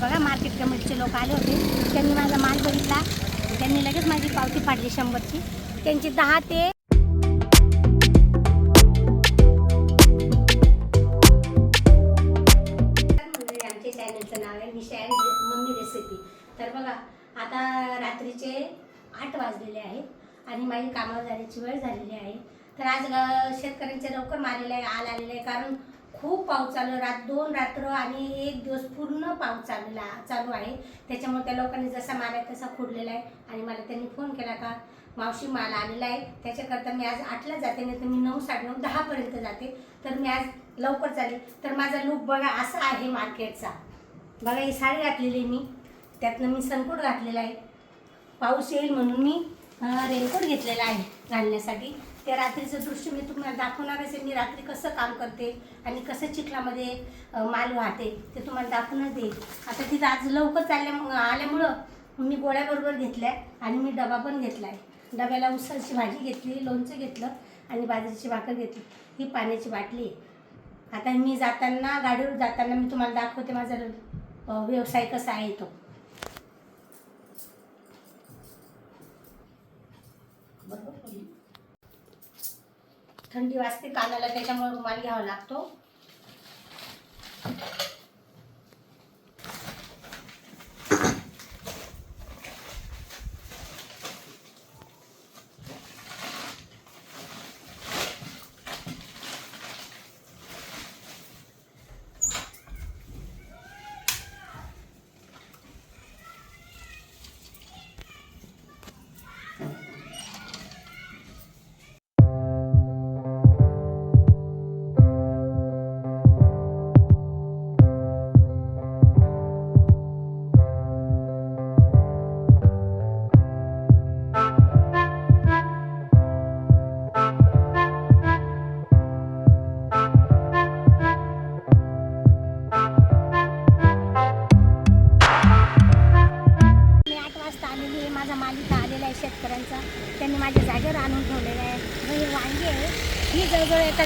बघा मार्केट कमिटीचे लोक आले होते. त्यांनी माझा माल बघितला. त्यांनी लगेच माझी पावती फाडली शंभरची. त्यांची दहा ते म्हणजे आमच्या चॅनलचं नाव आहे निशा मम्मी रेसिपी तर बघा आता रात्रीचे आठ वाजलेले आहेत आणि माझी कामावर जाण्याची वेळ झालेली आहे. तर आज शेतकऱ्यांचे लवकर मारलेले आहे आल आलेले आहे. कारण खूप पाऊस चालू रात दोन रात्र आणि एक दिवस पूर्ण पाऊस चाललेला चालू आहे. त्याच्यामुळे त्या लोकांनी जसा मारा आहे तसा खोडलेला आहे. आणि मला त्यांनी फोन केला का मावशी माल आलेला आहे. त्याच्याकरता मी आज आठला जाते नाही तर मी नऊ साडेनऊ दहापर्यंत जाते. तर मी आज लवकर चालेल. तर माझा लुक बघा असा आहे मार्केटचा. बघा ही साडी घातलेली मी. त्यातनं मी सनकोट घातलेला आहे. पाऊस येईल म्हणून मी रेनकोट घेतलेला आहे घालण्यासाठी. त्या रात्रीचं दृश्य मी तुम्हाला दाखवणारच आहे. मी रात्री कसं काम करते आणि कसं चिखलामध्ये माल वाहते ते तुम्हाला दाखवूनच देईल आता तिथं आज लवकर चालल्या आल्यामुळं मी गोळ्याबरोबर घेतल्या आणि मी डबा पण घेतला आहे डब्याला उसाची भाजी घेतली लोणचं घेतलं आणि बाजरीची भाकर घेतली. ही पाण्याची बाटली आहे. आता मी जाताना गाडीवर जाताना मी तुम्हाला दाखवते माझा व्यवसाय कसा आहे तो. बरोबर थंडी वाजते कानाला त्याच्यामुळे रुमाल घ्यावा लागतो.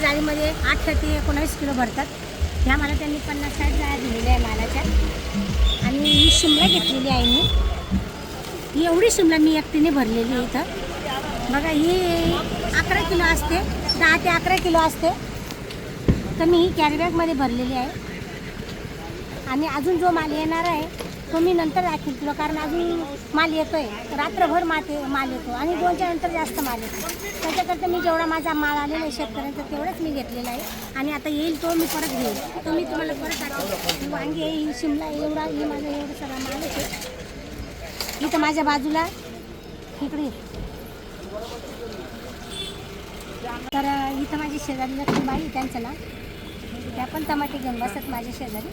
जाळीमध्ये आठ ते एकोणावीस किलो भरतात. ह्या मला त्यांनी पन्नास साठ जाळ्या दिलेल्या आहे मालाच्या. आणि ही शिमला घेतलेली आहे मी. ही एवढी शिमला मी एकटीने भरलेली आहे इथं. बघा ही अकरा किलो असते दहा ते अकरा किलो असते. तर मी ही कॅरीबॅगमध्ये भरलेली आहे. आणि अजून जो माल येणार आहे तो मी नंतर दाखील तुला कारण अजून माल येतोय. रात्रभर माते माल येतो. आणि दोनच्या नंतर जास्त माल येतो. त्याच्याकरता मी जेवढा माझा माल आलेला आहे शेतकऱ्यांचा तेवढाच मी घेतलेला आहे. आणि आता येईल तो मी परत घेईल तो मी तुम्हाला परत दाखवेल वांगी येईल शिमला एवढा ही माझा एवढा सगळा माल येतो इथं माझ्या बाजूला इकडे तर इथं माझी शेजारी लक्ष्मीबाई बाई त्यांचं नाव. त्या पण टमाटे घेऊन बसत माझ्या शेजारी.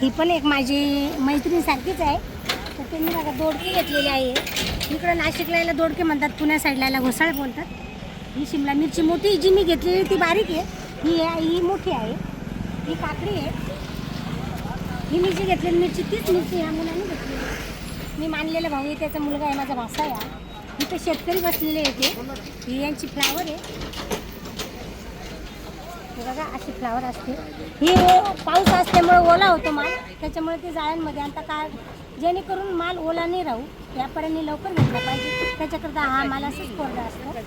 ही पण एक माझी मैत्रीणसारखीच आहे. तर त्यांनी बघा दोडके घेतलेली आहे. इकडं नाशिकला याला दोडके म्हणतात पुण्या साईडला याला घोसाळ बोलतात. ही शिमला मिरची मोठी जी मी घेतलेली ती बारीक आहे. ही आहे ही मोठी आहे. ही काकडी आहे. ही मी जी घेतलेली मिरची तीच मिरची ह्या मुलाने घेतलेली आहे. मी मानलेला भाऊ आहे त्याचा मुलगा आहे माझा भासा आहे इथं शेतकरी बसलेले आहे ते. ही यांची फ्लावर आहे. हे बघा अशी फ्लावर असते. ही पाऊस असल्यामुळे ओला होतो माल. त्याच्यामुळे ते जाळ्यांमध्ये आता काय जेणेकरून माल ओला नाही राहू व्यापाऱ्यांनी लवकर घेतला पाहिजे. त्याच्याकरता हा माल असंच कोरडा असतो.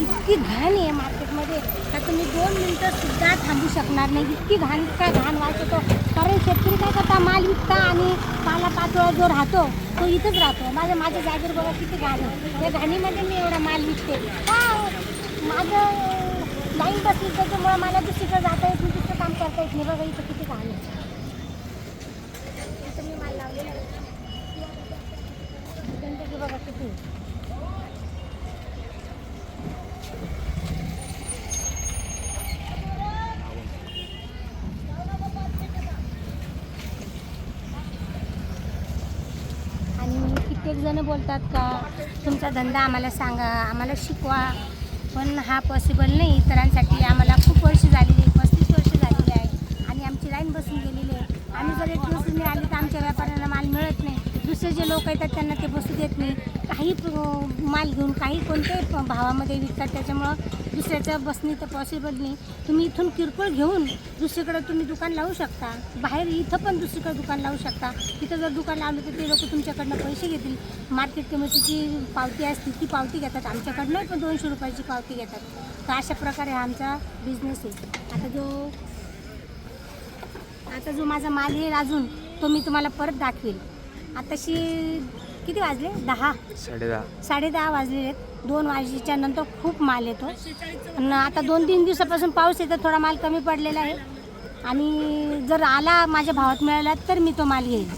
इतकी घाण आहे मार्केटमध्ये का तुम्ही दोन मिनटं सुद्धा थांबू शकणार नाही. इतकी घाण का घाण वाचतो कारण शेतकरी काय करता माल विकता आणि पाला पाचोळा जो राहतो तो इथंच राहतो. माझ्या माझ्या जागेवर बघा किती घाण आहे. त्या घाणीमध्ये मी एवढा माल विकते. का माझं लाईन बसली त्याच्यामुळं मला दुसरीकडे जाता येत नाही दुसरं काम करता येत नाही. बघा इथं किती काम आहे. मी माल लावलेला बघा किती आहे. आणि कित्येक जण बोलतात का तुमचा धंदा आम्हाला सांगा आम्हाला शिकवा. पण हा पॉसिबल नाही. इतरांसाठी आम्हाला खूप वर्ष झालेली आहे पस्तीस वर्ष झालेली आहे. आणि आमची लाईन बसून गेलेली आहे. आम्ही जर एक दिवस आली तर आमच्या व्यापाऱ्यांना माल मिळत नाही. दुसरे जे लोक येतात त्यांना ते बसू देत नाही. काही माल घेऊन काही कोणत्याही भावामध्ये विकतात त्याच्यामुळं दुसऱ्याचं बसणे तर पॉसिबल नाही. तुम्ही इथून किरकोळ घेऊन दुसरीकडे तुम्ही दुकान लावू शकता. बाहेर इथं पण दुसरीकडे दुकान लावू शकता. तिथं जर दुकान लावलं तर ते लोक तुमच्याकडनं पैसे घेतील. मार्केट किमतीची पावती असते ती पावती घेतात. आमच्याकडनं पण दोनशे रुपयाची पावती घेतात. तर अशा प्रकारे हा आमचा बिझनेस आहे. आता जो आता जो माझा माल येईल अजून तो मी तुम्हाला परत दाखवेल. आताशी किती वाजले? दहा. साडे दहा. साडे दहा वाजलेले आहेत. दोन वाजेच्या नंतर खूप माल येतो. आणि आता दोन तीन दिवसापासून पाऊस येतो थोडा माल कमी पडलेला आहे. आणि जर आला माझ्या भावात मिळाला तर मी तो माल घेईन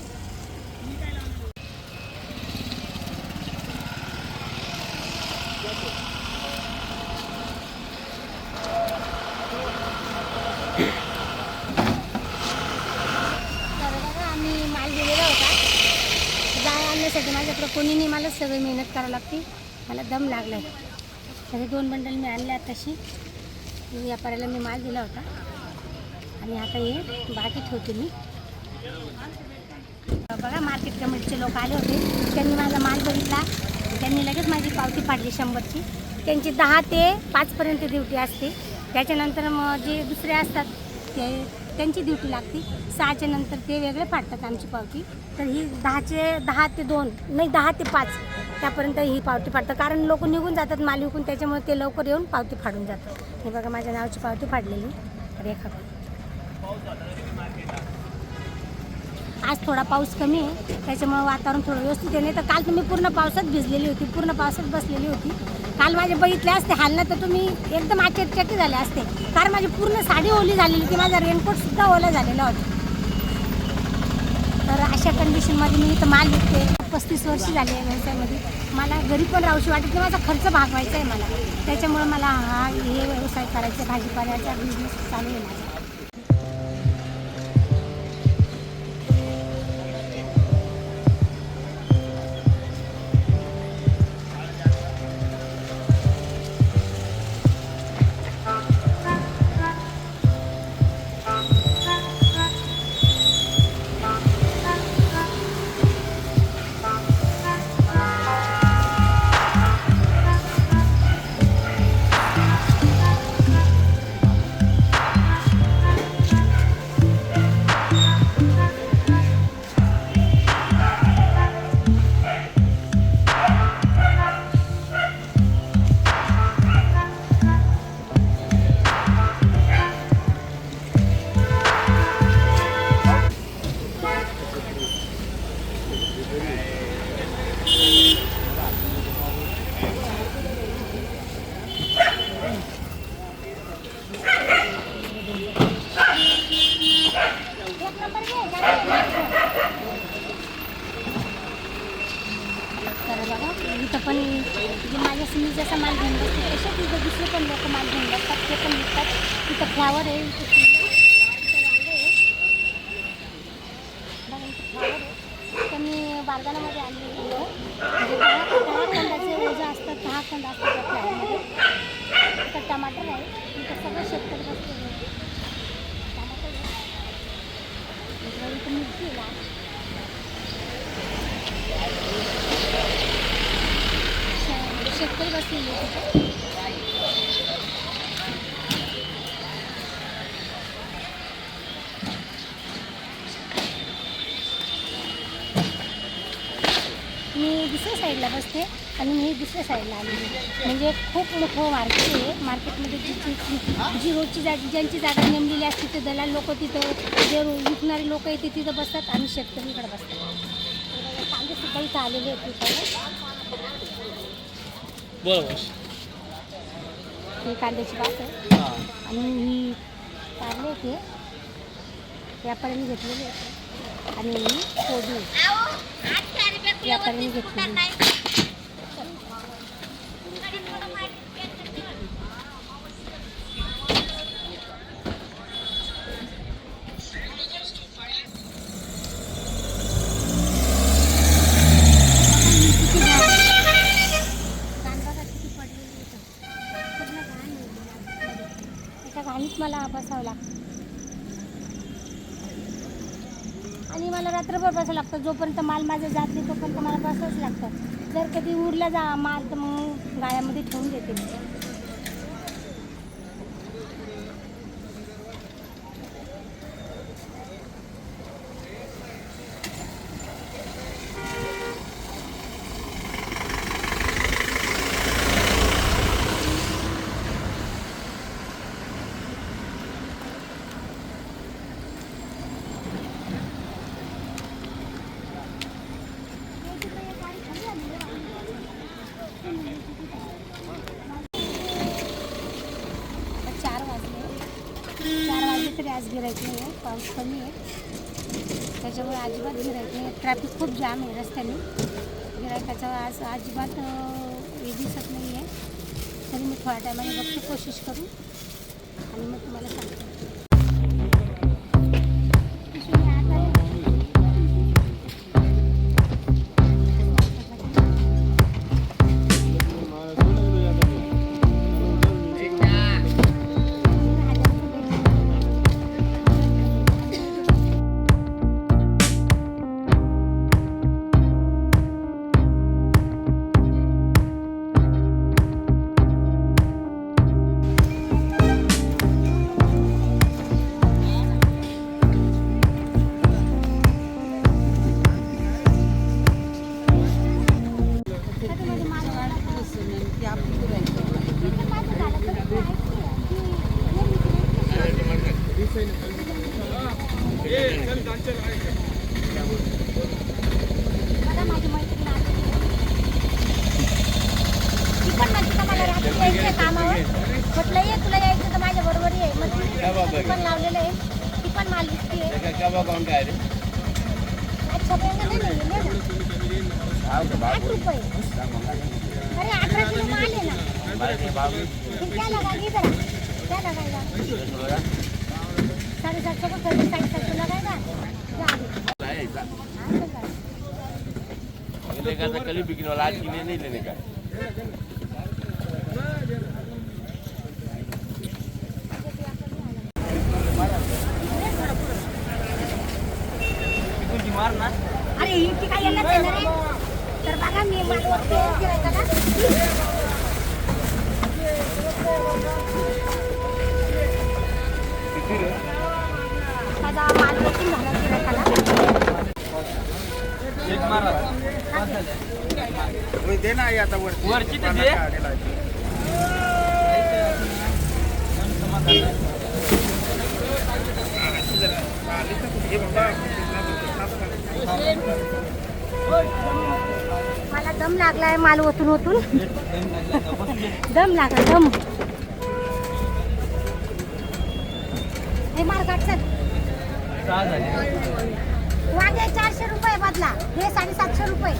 तर बघा आम्ही माल दिलेला होता जाळ आणण्यासाठी माझ्याकडे कोणी नाही मला सगळी मेहनत करावी लागते. मला दम लागला आहे तरी दोन बंडल मी आणले तशी व्यापाऱ्याला मी माल दिला होता. आणि आता हे बाकी ठेवते मी. बघा मार्केट कमिटीचे लोक आले होते. त्यांनी माझा माल बघितला. त्यांनी लगेच माझी पावती पाडली शंभरची. त्यांची दहा ते पाचपर्यंत ड्युटी असते. त्याच्यानंतर मग जे दुसरे असतात ते त्यांची ड्युटी लागते. सहाच्या नंतर ते वेगळे फाडतात आमची पावती. तर ही दहाचे दहा ते दोन नाही दहा ते पाच त्यापर्यंत ही पावती फाडतात. कारण लोक निघून जातात माल विकून त्याच्यामुळे ते लवकर येऊन पावती फाडून जातात. हे बघा माझ्या नावाची पावती फाडलेली रेखा. आज थोडा पाऊस कमी आहे त्याच्यामुळे वातावरण थोडं व्यवस्थित आहे. नाही तर काल तुम्ही पूर्ण पावसात भिजलेली होती पूर्ण पावसात बसलेली होती. काल माझे बघितले असते हालला तर तुम्ही एकदम आचटचटी झाले असते. कारण माझी पूर्ण साडी ओली झालेली होती माझा रेनकोटसुद्धा ओला झालेला होता. तर अशा कंडिशनमध्ये मी इथं माल विकते. पस्तीस वर्ष झाली आहे व्यवसायामध्ये. मला घरी पण राहूशी वाटत नाही माझा खर्च भागवायचा आहे मला. त्याच्यामुळे मला हा हे व्यवसाय करायचा आहे, भाजीपाल्याचा बिझनेस चालू आहे माझा. पण जे माझ्या मी जसा माल घेऊन बसते तसे तिथं दुसरे पण लोक माल घेऊन बसतात ते पण विकतात. तिथं फ्लावर आहे आहे. बघा इथं फ्लावर आहे. तर मी बारदानामध्ये आणले फुलं म्हणजे दहा दहा खंडाचे ओझं असतात दहा खंड असतात त्या फ्लावरमध्ये. इथं टमाटर आहे इथं सगळं शेतकरी बसलेले टमाटर आहे. इकडं मिरची आहे. लोकल श- आहे मी दुसऱ्या साईडला बसते आणि मी दुसऱ्या साईडला आलेली म्हणजे खूप मोठं मार्केट आहे. मार्केटमध्ये जी जी जी रोजची जागा ज्यांची जागा नेमलेली असते ते दलाल लोक तिथं जे विकणारे लोक येते तिथं बसतात आणि शेतकरी बसतात. कांदे सुद्धा इथं आलेले आहेत तिथं बरोबर. ही कांद्याची आहे. हां. आणि ही कारले ते. व्यापाऱ्यांनी घेतलेले आहे. आणि ही कोबी व्यापाऱ्यांनी घेतलेली आहे. किती घाण आहे. कांदा बघा किती पडलेली इथं. पूर्ण घाण आहे. एका घाणीत मला बसावं लागतं. आणि मला रात्रभर बसावं लागतं. जोपर्यंत माल माझा जात नाही तोपर्यंत मला बसावंच लागतं. जर कधी उरला जा माल तर मग गाळ्यामध्ये ठेवून देते मी चार वाजले चार वाजले तरी आज गिरायक नाही आहे पाऊस कमी आहे त्याच्यामुळे अजिबात गिरायक नाही. ट्रॅफिक खूप जाम आहे रस्त्याने. गिरायकाचा आज अजिबात हे दिसत नाही आहे तरी मी थोड्या टायमाने बघते कोशिश करू. आणि मग तुम्हाला सांगते. क्या लगाएगी जरा क्या लगाएगा साढ़े सात सौ का खरीद साढ़े सात सौ लगाएगा जा आगे हाँ, तो जा। कली बिकने वाला आज किने नहीं लेने का अरे ही काय येणार आहे ना रे तर बघा मी माल वरती फिरायचा का दे ना आता वरती. वरची. हे मला दम लागलाय माल ओतून ओतून. दम लागला दम. हे माल काट चल. वांगे चारशे रुपये बदला. हे साडेसातशे रुपये.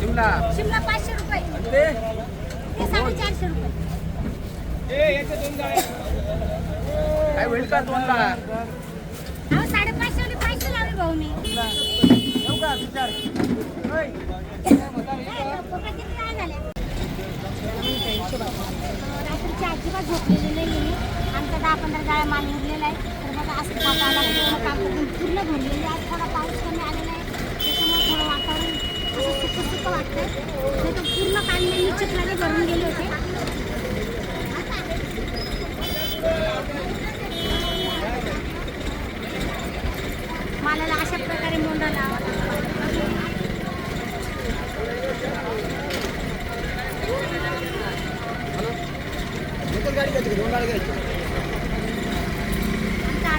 शिमला. शिमला पाचशे रुपये. हे साडेचारशे रुपये. काय होईल का दोनला अहो साडेपाचशे आणि पाचशे लावले भाऊ मी. किती काय झाल्या? रात्रीची अजिबात झोपलेली नाही मी आमचा दहा पंधरा जाळ्या माल उरलेला आहे आता बघा असं पावसाला पूर्ण काम करून पूर्ण भरलेली आहे. आज थोडा पाऊस कमी आलेला आहे. त्याच्यामुळे थोडं वातावरण असं सुकं सुकं वाटतंय. नाही तर पूर्ण कांदे मी चिखलाने भरून गेले होते. मालाला अशा प्रकारे मोंडा लावा. एकच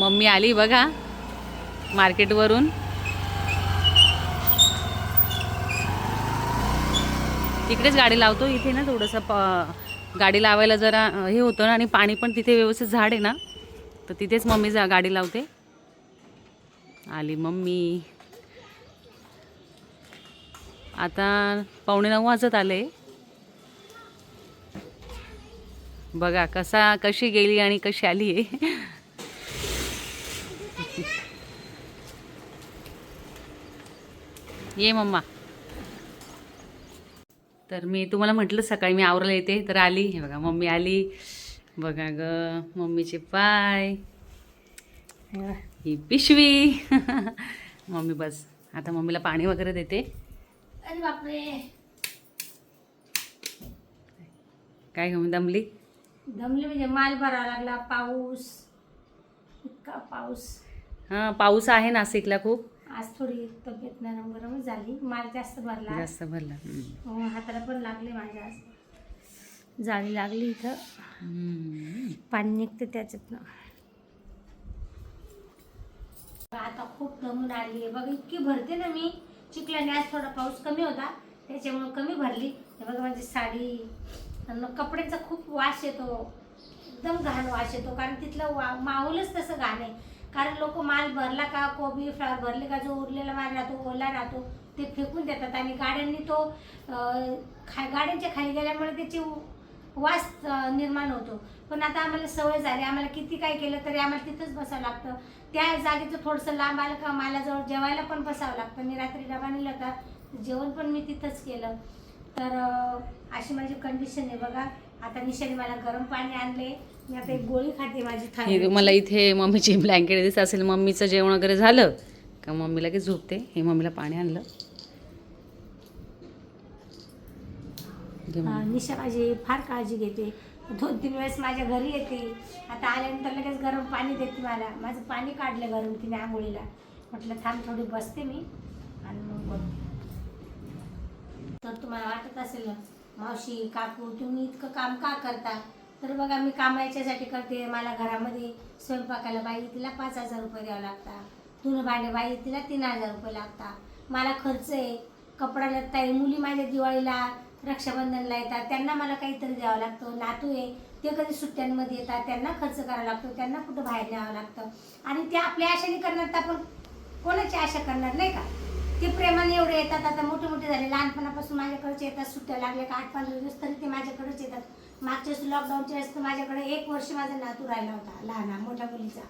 मम्मी आली बघा मार्केटवरून. तिकडेच गाडी लावतो इथे ना थोडंसं प गाडी लावायला जरा हे होतं ना आणि पाणी पण तिथे व्यवस्थित झाड आहे ना तर तिथेच मम्मी जा गाडी लावते. आली मम्मी. आता पावणे नऊ वाजत आले. बघा कसा कशी गेली आणि कशी आली आहे. ये मम्मा. तर मी तुम्हाला म्हटलं सकाळी मी आवरायला येते. तर आली. हे बघा मम्मी आली. बघा ग मम्मीचे पाय. ही पिशवी. मम्मी बस. आता मम्मीला पाणी वगैरे देते. अरे बापरे. काय घेऊन दमली? दमले म्हणजे माल भरावा लागला. पाऊस. इतका पाऊस. हां पाऊस आहे नाशिकला खूप. आज थोडी तब्येत नरम गरमच झाली. माल जास्त भरला. जास्त भरला. हम्म. हो, हाताला पण लागले माझ्या. आज जाळी लागली इथं. हम्म. पाणी निघते त्याच्यातनं. आता खूप दमून आली आहे. बघा इतकी भरते ना मी. चिखल्याने आज थोडा पाऊस कमी होता. त्याच्यामुळे कमी भरली. हे बघा माझी साडी आणि कपड्यांचा खूप वास येतो. एकदम घाण वास येतो. कारण तिथलं वा माहोलच तसं घाण आहे. कारण लोक माल भरला का कोबी फ्लावर भरले का जो उरलेला माल राहतो ओला राहतो ते फेकून देतात. आणि गाड्यांनी तो खा गाड्यांच्या खाली गेल्यामुळे त्याची वास निर्माण होतो. पण आता आम्हाला सवय झाली. आम्हाला किती काय केलं तरी आम्हाला तिथंच बसावं लागतं. त्या जागेचं थोडंसं लांब आलं का मला जवळ जेवायला पण बसावं लागतं. मी रात्री डबा नेला होता. जेवण पण मी तिथंच केलं. तर अशी माझी कंडिशन आहे बघा. आता निशाने मला गरम पाणी आणले. मी आता एक गोळी खाते माझी हे. मला इथे मम्मीची ब्लँकेट दिसत असेल. मम्मीचं जेवण वगैरे झालं का मम्मी लगेच झोपते? हे मम्मीला पाणी आणलं. घे मम्मी. निशा माझी फार काळजी घेते. दोन तीन वेळेस माझ्या घरी येते. आता आल्यानंतर लगेच गरम पाणी देते मला. माझं पाणी काढलं गरम तिने आंघोळीला. म्हटलं थांब थोडी बसते मी आणि मग बोलते. तर तुम्हाला वाटत असेल ना, मावशी काकू तुम्ही इतकं काम का करता? तर बघा मी काम याच्यासाठी करते. मला घरामध्ये स्वयंपाकाला बाई तिला पाच हजार रुपये द्यावं लागतात. धुणं भांडे बाई तिला तीन हजार रुपये लागतात. मला खर्च आहे. कपडा लत्ता आहे मुली माझ्या दिवाळीला रक्षाबंधनला येतात. त्यांना मला काहीतरी द्यावं लागतं. नातू आहे ते कधी सुट्ट्यांमध्ये येतात. त्यांना खर्च करावा लागतो. त्यांना कुठं बाहेर न्यावं लागतं. आणि ते आपल्या आशाने करणार तर आपण कोणाची आशा करणार? नाही का? ते प्रेमाने एवढे येतात. आता मोठे मोठे झाले. लहानपणापासून माझ्याकडेच येतात. सुट्ट्या लागल्या का? आठ पंधरा दिवस तरी ते माझ्याकडेच येतात. मागच्या वेळेस लॉकडाऊनच्या वेळेस तर माझ्याकडे एक वर्ष माझा नातू राहिला होता. लहान मोठ्या मुलीचा.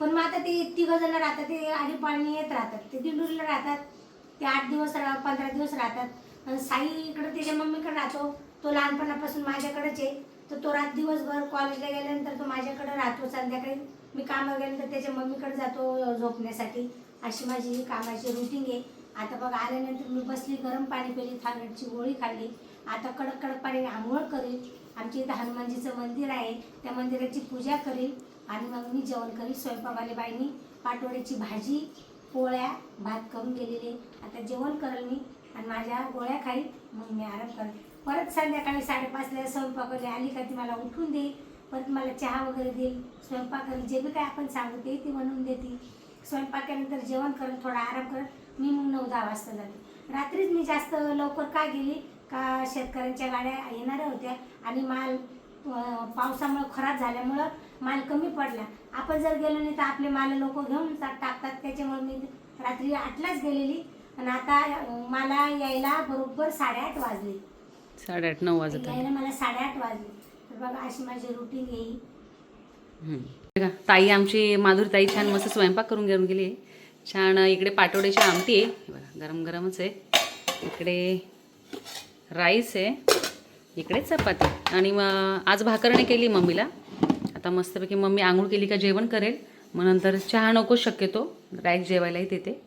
पण मग आता ते तिघं जण राहतात. ते आधी येत राहतात. ते दिंडुरीला राहतात. ते आठ दिवस रा- पंधरा दिवस राहतात. आणि साई इकडे त्याच्या मम्मीकडे राहतो. तो लहानपणापासून माझ्याकडेच आहे. तर तो रात दिवसभर कॉलेजला गेल्यानंतर तो माझ्याकडे राहतो. संध्याकाळी मी कामावर गेल्यानंतर त्याच्या मम्मीकडे जातो झोपण्यासाठी. अशी माझी कामाची रुटीन आहे. आता बघ आल्यानंतर मी बसली गरम पाणी पिली थायरॉइडची गोळी खाल्ली. आता कडक कडक पाणी आंघोळ करेल आमच्या इथं हनुमानजीचं मंदिर आहे. त्या मंदिराची पूजा करेल आणि मग मी जेवण करेल स्वयंपाकवाली बाईनी. पाटवड्याची भाजी पोळ्या भात करून गेलेले. आता जेवण करेल मी. आणि माझ्या गोळ्या खाईल मग मी आराम करेल परत संध्याकाळी साडेपाचला स्वयंपाकवाली आली का ती मला उठून देईल परत मला चहा वगैरे देईल स्वयंपाक करेल जे बी काय आपण सांगू ते ती म्हणून देते. स्वयंपाकानंतर जेवण करेल थोडा आराम करेल मी मग नऊ दहा वाजता जाते. रात्रीच मी जास्त लवकर का गेली? का शेतकऱ्यांच्या गाड्या येणाऱ्या होत्या आणि माल पावसामुळे खराब झाल्यामुळं माल कमी पडला. आपण जर गेलो नाही तर आपले माल लोक घेऊन टाकतात. त्याच्यामुळे मी रात्री आठलाच गेलेली आणि आता मला यायला बरोबर साडेआठ वाजले. साडेआठ नऊ वाजत यायला मला साडेआठ वाजले. तर बघा अशी माझी रुटीन येईल ताई आमची माधुरी ताई छान मस्त स्वयंपाक करून घेऊन गेली. आहे छान इकडे पाटोड्याची आमटी आहे. बघा गरम गरमच आहे. इकडे राईस आहे. इकडे चपाती. आणि मग आज भाकरणे केली मम्मीला. आता मस्तपैकी मम्मी आंघोळ केली का जेवण करेल. मग नंतर चहा नको शक्यतो. डायरेक्ट जेवायलाही देते.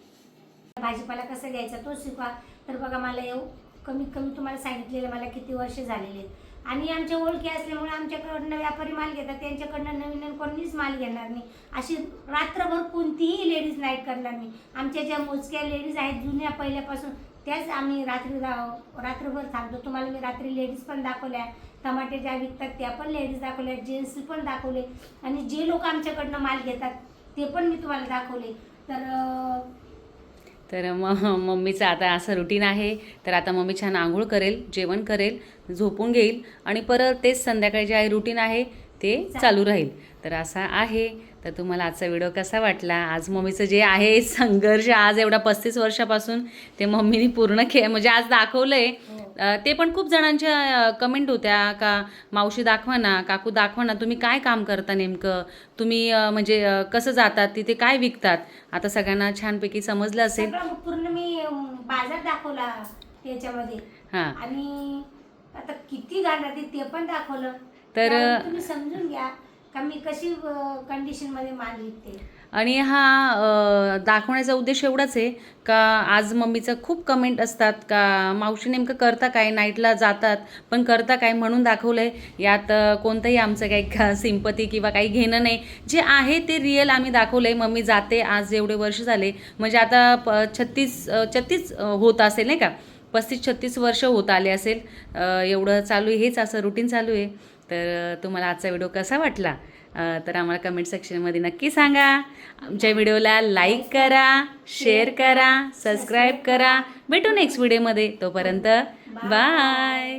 भाजीपाला कसं घ्यायचा तो शिकवा. तर बघा मला येऊ. कमीत कमी तुम्हाला सांगितलेलं मला किती वर्ष झालेले आहेत. आणि आमच्या ओळखी असल्यामुळे आमच्याकडनं व्यापारी माल घेतात त्यांच्याकडनं नवीन नवीन कोणीच माल घेणार नाही. अशी रात्रभर कोणतीही लेडीज नाईट करणार नाही. आमच्या ज्या मोजक्या लेडीज आहेत जुन्या पहिल्यापासून त्याच आम्ही रात्री रात्रभर थांबतो. तुम्हाला मी रात्री लेडीज पण दाखवल्या टमाटे ज्या विकतात त्या पण लेडीज दाखवल्या जेंट्स पण दाखवले. आणि जे लोक आमच्याकडनं माल घेतात ते पण मी तुम्हाला दाखवले. तर तर मग मम्मीचं आता असं रुटीन आहे. तर आता मम्मी छान आंघोळ करेल जेवण करेल झोपून घेईल आणि परत तेच संध्याकाळी जे आहे रुटीन आहे ते चालू राहील. तर असा आहे. तर तुम्हाला आजचा व्हिडिओ कसा वाटला? आज मम्मीचं जे आहे संघर्ष आज एवढा पस्तीस वर्षापासून ते मम्मीने पूर्ण खे म्हणजे आज दाखवलं आहे ते पण खूप जणांच्या कमेंट होत्या का मावशी दाखवा ना काकू दाखवा ना तुम्ही काय काम करता नेमकं? तुम्ही म्हणजे कसं जातात? तिथे काय विकतात? आता सगळ्यांना छानपैकी समजलं असेल. पूर्ण मी बाजार दाखवला त्याच्यामध्ये. हां. आणि आता किती राहते ते पण दाखवलं. तर- तुम्ही समजून घ्या का मी कशी कंडिशनमध्ये माल विकते आणि हा अ, दाखवण्याचा उद्देश एवढाच आहे का आज मम्मीचं खूप कमेंट असतात का मावशी नेमकं करता काय? नाईटला जातात पण करता काय म्हणून दाखवलं आहे यात अ, कोणतंही आमचं काही का सिंपती किंवा काही घेणं नाही. जे आहे ते रिअल आम्ही दाखवलं आहे मम्मी जाते आज एवढे वर्ष झाले. म्हणजे आता प छत्तीस अ, छत्तीस अ, होत असेल नाही का? पस्तीस छत्तीस वर्ष होत आले असेल. अ, एवढं चालू आहे हेच असं रुटीन चालू आहे. तर तुम्हाला आजचा व्हिडिओ कसा वाटला? तर आम्हाला कमेंट सेक्शनमध्ये नक्की सांगा. आमच्या व्हिडिओला लाईक करा शेअर करा सबस्क्राईब करा. भेटू नेक्स्ट व्हिडिओमध्ये. तोपर्यंत बाय.